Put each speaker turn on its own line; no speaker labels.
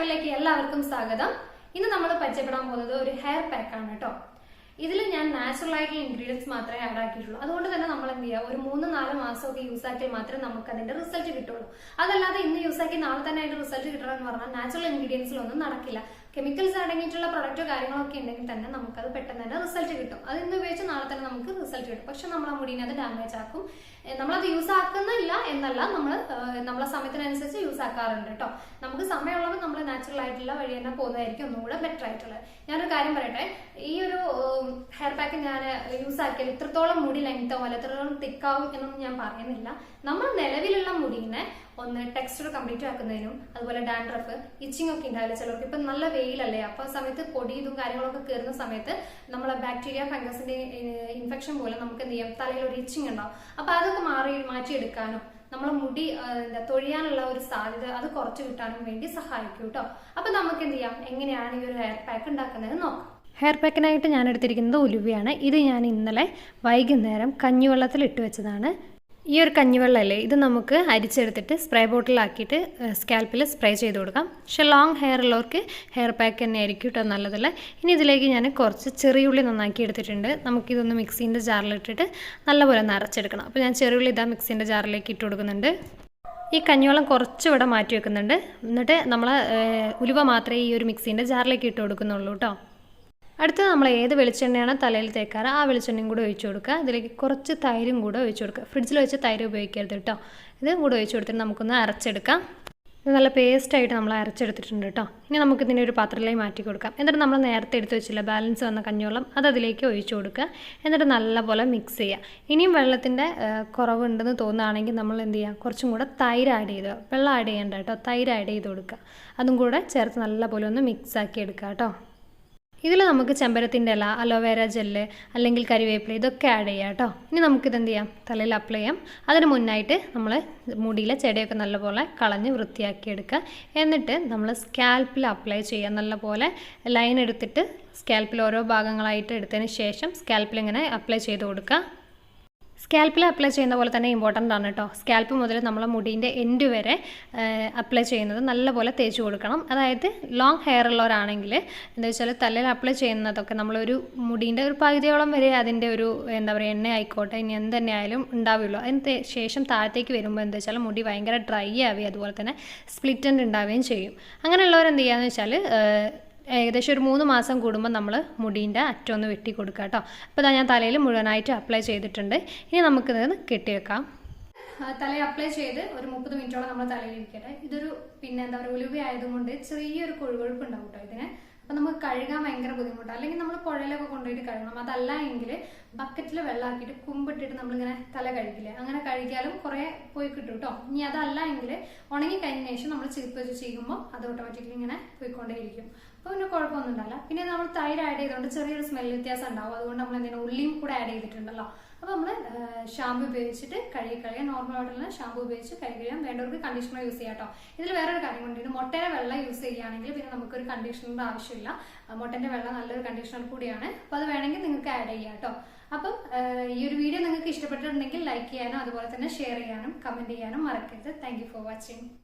ചാനലിലേക്ക് എല്ലാവർക്കും സ്വാഗതം. ഇന്ന് നമ്മൾ പരിചയപ്പെടാൻ പോകുന്നത് ഒരു ഹെയർ പാക്ക് ആണ് കേട്ടോ. ഇതിൽ ഞാൻ നാച്ചുറൽ ആയിട്ടുള്ള ഇൻഗ്രീഡിയൻസ് മാത്രമേ ആഡ് ആക്കിയിട്ടുള്ളൂ. അതുകൊണ്ട് തന്നെ നമ്മൾ എന്ത് ചെയ്യുക ഒരു മൂന്ന് നാല് മാസമൊക്കെ യൂസ് ആക്കിയാൽ മാത്രമേ നമുക്ക് അതിന്റെ റിസൾട്ട് കിട്ടുള്ളൂ. അതല്ലാതെ ഇന്ന് യൂസ് ആക്കി നാളെ തന്നെ അതിന്റെ റിസൾട്ട് കിട്ടണമെന്ന് പറഞ്ഞാൽ നാച്ചുറൽ ഇൻഗ്രീഡിയൻസിലൊന്നും നടക്കില്ല. കെമിക്കൽസ് അടങ്ങിയിട്ടുള്ള പ്രൊഡക്റ്റോ കാര്യങ്ങളൊക്കെ ഉണ്ടെങ്കിൽ തന്നെ നമുക്കത് പെട്ടെന്ന് തന്നെ റിസൾട്ട് കിട്ടും. അത് ഇന്ന് ഉപയോഗിച്ച് നാളെ തന്നെ നമുക്ക് റിസൾട്ട് കിട്ടും. പക്ഷെ നമ്മളെ മുടിനെ അത് ഡാമേജ് ആക്കും. നമ്മളത് യൂസ് ആക്കുന്നില്ല എന്നല്ല നമ്മൾ നമ്മളെ സമയത്തിനനുസരിച്ച് യൂസ് ആക്കാറുണ്ട് കേട്ടോ. നമുക്ക് സമയമുള്ളപ്പോൾ നമ്മൾ നാച്ചുറൽ ആയിട്ടുള്ള വഴി തന്നെ പോകുന്നതായിരിക്കും ഒന്നുകൂടെ ബെറ്റർ ആയിട്ടുള്ളത്. ഞാനൊരു കാര്യം പറയട്ടെ? ഈ ഒരു ഹെയർ പാക്ക് ഞാൻ യൂസ് ആക്കിയാൽ ഇത്രത്തോളം മുടി ലെങ്തോ അല്ല ഇത്രത്തോളം തിക്കാവും എന്നൊന്നും ഞാൻ പറയുന്നില്ല. നമ്മൾ നിലവിലുള്ള മുടിനെ ഒന്ന് ടെക്സ്ചർ കംപ്ലീറ്റ് ആക്കുന്നതിനും അതുപോലെ ഡാൻഡ്രഫ് ഇച്ചിങ് ഒക്കെ ഉണ്ടാവില്ല ചിലർക്ക്? ഇപ്പം നല്ല വെയിലല്ലേ? അപ്പോൾ ആ സമയത്ത് പൊടി ഇതും കാര്യങ്ങളൊക്കെ കയറുന്ന സമയത്ത് നമ്മളെ ബാക്ടീരിയ ഫംഗസിന്റെ ഇൻഫെക്ഷൻ പോലെ നമുക്ക് എന്ത് ചെയ്യാം? തലയിൽ ഒരു ഇച്ചിങ് ഉണ്ടാവും. അപ്പോൾ അതൊക്കെ മാറി മാറ്റിയെടുക്കാനും നമ്മളെ മുടി എന്താ തൊഴിയാനുള്ള ഒരു സാധ്യത അത് കുറച്ച് കിട്ടാനും വേണ്ടി സഹായിക്കും കേട്ടോ. അപ്പൊ നമുക്ക് എന്ത് ചെയ്യാം? എങ്ങനെയാണ് ഈ ഒരു ഹെയർ പാക്ക് ഉണ്ടാക്കുന്നത് നോക്കാം. ഹെയർ പാക്കിനായിട്ട് ഞാൻ എടുത്തിരിക്കുന്നത് ഉലുവയാണ്. ഇത് ഞാൻ ഇന്നലെ വൈകുന്നേരം കഞ്ഞിവെള്ളത്തിൽ ഇട്ട് വെച്ചതാണ്. ഈ ഒരു കഞ്ഞിവെള്ളമല്ലേ ഇത് നമുക്ക് അരിച്ചെടുത്തിട്ട് സ്പ്രേ ബോട്ടിലാക്കിയിട്ട് സ്കാൽപ്പിൽ സ്പ്രേ ചെയ്ത് കൊടുക്കാം. പക്ഷേ ലോങ് ഹെയർ ഉള്ളവർക്ക് ഹെയർ പാക്ക് തന്നെ ആയിരിക്കും കേട്ടോ നല്ലതല്ല. ഇനി ഇതിലേക്ക് ഞാൻ കുറച്ച് ചെറിയുള്ളി നന്നാക്കി എടുത്തിട്ടുണ്ട്. നമുക്കിതൊന്ന് മിക്സീന്റെ ജാറിലിട്ടിട്ട് നല്ലപോലെ ഒന്ന് അരച്ചെടുക്കണം അപ്പോൾ ഞാൻ ചെറിയുള്ളി ഇതാ മിക്സീന്റെ ജാറിലേക്ക് ഇട്ട് കൊടുക്കുന്നുണ്ട്. ഈ കഞ്ഞിവെള്ളം കുറച്ച് ഇവിടെ മാറ്റി വെക്കുന്നുണ്ട്. എന്നിട്ട് നമ്മൾ ഉലുവ മാത്രമേ ഈ ഒരു മിക്സീന്റെ ജാറിലേക്ക് ഇട്ട് കൊടുക്കുന്നുള്ളൂ കേട്ടോ. അടുത്തത് നമ്മൾ ഏത് വെളിച്ചെണ്ണയാണ് തലയിൽ തേക്കാറ് ആ വെളിച്ചെണ്ണയും കൂടെ ഒഴിച്ചു കൊടുക്കുക. ഇതിലേക്ക് കുറച്ച് തൈരും കൂടെ ഒഴിച്ചു കൊടുക്കുക. ഫ്രിഡ്ജിൽ വെച്ച് തൈര് ഉപയോഗിക്കരുത് കേട്ടോ. ഇത് കൂടെ ഒഴിച്ചു കൊടുത്തിട്ട് നമുക്കൊന്ന് അരച്ചെടുക്കാം. ഇത് നല്ല പേസ്റ്റായിട്ട് നമ്മൾ അരച്ചെടുത്തിട്ടുണ്ട് കേട്ടോ. ഇനി നമുക്ക് ഇതിന്റെ ഒരു പാത്രത്തിലേക്ക് മാറ്റി കൊടുക്കാം. എന്നിട്ട് നമ്മൾ നേരത്തെ എടുത്ത് വെച്ചില്ല ബാലൻസ് വന്ന കഞ്ഞോളം അത് അതിലേക്ക് ഒഴിച്ചു കൊടുക്കുക. എന്നിട്ട് നല്ലപോലെ മിക്സ് ചെയ്യുക. ഇനിയും വെള്ളത്തിന്റെ കുറവുണ്ടെന്ന് തോന്നുകയാണെങ്കിൽ നമ്മൾ എന്ത് ചെയ്യുക? കുറച്ചും കൂടെ തൈര് ആഡ് ചെയ്ത് വെള്ളം ആഡ് ചെയ്യേണ്ട കേട്ടോ. തൈര് ആഡ് ചെയ്ത് കൊടുക്കുക. അതും കൂടെ ചേർത്ത് നല്ലപോലെ ഒന്ന് മിക്സ് ആക്കി എടുക്കുക കേട്ടോ. ഇതിൽ നമുക്ക് ചെമ്പരത്തിന്റെ ഇല അലോവേര ജെല്ല് അല്ലെങ്കിൽ കരിവേപ്പില ഇതൊക്കെ ആഡ് ചെയ്യാം കേട്ടോ. ഇനി നമുക്കിത് എന്ത് ചെയ്യാം? തലയിൽ അപ്ലൈ ചെയ്യാം. അതിന് മുന്നായിട്ട് നമ്മൾ മുടിയിലെ ചെടിയൊക്കെ നല്ലപോലെ കളഞ്ഞ് വൃത്തിയാക്കി എടുക്കുക. എന്നിട്ട് നമ്മൾ സ്കാൽപ്പിൽ അപ്ലൈ ചെയ്യുക നല്ലപോലെ ലൈൻ എടുത്തിട്ട് സ്കാൽപ്പിൽ ഓരോ ഭാഗങ്ങളായിട്ട് എടുത്തതിന് ശേഷം സ്കാൽപ്പിൽ ഇങ്ങനെ അപ്ലൈ ചെയ്ത് കൊടുക്കുക. സ്കാൽപ്പിൽ അപ്ലൈ ചെയ്യുന്ന പോലെ തന്നെ ഇമ്പോർട്ടന്റ് ആണ് കേട്ടോ സ്കാൽപ്പ് മുതൽ നമ്മളെ മുടീന്റെ എൻഡ് വരെ അപ്ലൈ ചെയ്യുന്നത് നല്ലപോലെ തേച്ച് കൊടുക്കണം. അതായത് ലോങ് ഹെയർ ഉള്ളവരാണെങ്കിൽ എന്താ വെച്ചാൽ തലയിൽ അപ്ലൈ ചെയ്യുന്നതൊക്കെ നമ്മളൊരു മുടീന്റെ ഒരു പകുതിയോളം വരെ അതിന്റെ ഒരു എന്താ പറയുക എണ്ണ ആയിക്കോട്ടെ ഇനി എന്ത് തന്നെ ആയാലും ഉണ്ടാവുള്ളൂ. അതിന് ശേഷം താഴത്തേക്ക് വരുമ്പോൾ എന്താ വെച്ചാൽ മുടി ഭയങ്കര ഡ്രൈ ആവുകയും അതുപോലെ തന്നെ സ്പ്ലിറ്റന്റ് ഉണ്ടാവുകയും ചെയ്യും. അങ്ങനെയുള്ളവർ എന്ത് ചെയ്യുകയെന്ന് വെച്ചാൽ ഏകദേശം ഒരു മൂന്ന് മാസം കൂടുമ്പോൾ നമ്മൾ മുടീന്റെ അറ്റം ഒന്ന് വെട്ടി കൊടുക്കുക കേട്ടോ അപ്പോൾ ഞാൻ തലയിൽ മുഴുവനായിട്ട് അപ്ലൈ ചെയ്തിട്ടുണ്ട്. ഇനി നമുക്കിത് കെട്ടിവെക്കാം. തലയിൽ അപ്ലൈ ചെയ്ത് ഒരു മുപ്പത് മിനിറ്റോളം നമ്മൾ തലയിൽ ഇരിക്കട്ടെ. ഇതൊരു പിന്നെ എന്താ പറയുക ഉലുവി ആയതുകൊണ്ട് ചെറിയൊരു കൊഴുകൊഴുപ്പ് ഉണ്ടാവും കേട്ടോ ഇതിന്. അപ്പം നമുക്ക് കഴുകാൻ ഭയങ്കര ബുദ്ധിമുട്ടാണ് അല്ലെങ്കിൽ നമ്മൾ പുഴയിലൊക്കെ കൊണ്ടുപോയിട്ട് കഴുകണം. അതല്ല എങ്കിൽ ബക്കറ്റിൽ വെള്ളമാക്കിയിട്ട് കുമ്പിട്ടിട്ട് നമ്മളിങ്ങനെ തല കഴുകില്ലേ? അങ്ങനെ കഴുകിയാലും കുറേ പോയി കിട്ടും കേട്ടോ ഇനി അതല്ല എങ്കിൽ ഉണങ്ങി കഴിഞ്ഞ ശേഷം നമ്മൾ ചീപ്പ് വെച്ച് ചെയ്യുമ്പോൾ അത് ഓട്ടോമാറ്റിക്കലി ഇങ്ങനെ പോയിക്കൊണ്ടേയിരിക്കും. അപ്പോൾ പിന്നെ കുഴപ്പമൊന്നും ഉണ്ടാവില്ല പിന്നെ നമ്മൾ തൈര് ആഡ് ചെയ്തുകൊണ്ട് ചെറിയൊരു സ്മെൽ വ്യത്യാസം ഉണ്ടാവും. അതുകൊണ്ട് നമ്മൾ എന്തെങ്കിലും ഉള്ളിയും കൂടെ ആഡ് ചെയ്തിട്ടുണ്ടല്ലോ. അപ്പോൾ നമ്മൾ ഷാമ്പു ഉപയോഗിച്ചിട്ട് കഴുകി കളയാം. നോർമൽ ആയിട്ടുള്ള ഷാമ്പു ഉപയോഗിച്ച് കഴുകിയാൽ വേണ്ടവർക്ക് കണ്ടീഷണർ യൂസ് ചെയ്യാം കേട്ടോ ഇതിൽ വേറൊരു കാര്യം കൊണ്ടിട്ട് മുട്ടയുടെ വെള്ളം യൂസ് ചെയ്യുകയാണെങ്കിൽ പിന്നെ നമുക്കൊരു കണ്ടീഷണറിന്റെ ആവശ്യമില്ല. മുട്ടന്റെ വെള്ളം നല്ലൊരു കണ്ടീഷണർ കൂടിയാണ്. അപ്പോൾ അത് വേണമെങ്കിൽ നിങ്ങൾക്ക് ആഡ് ചെയ്യാം കേട്ടോ അപ്പം ഈ ഒരു വീഡിയോ നിങ്ങൾക്ക് ഇഷ്ടപ്പെട്ടിട്ടുണ്ടെങ്കിൽ ലൈക്ക് ചെയ്യാനും അതുപോലെ തന്നെ ഷെയർ ചെയ്യാനും കമന്റ് ചെയ്യാനും മറക്കരുത്. Thank for watching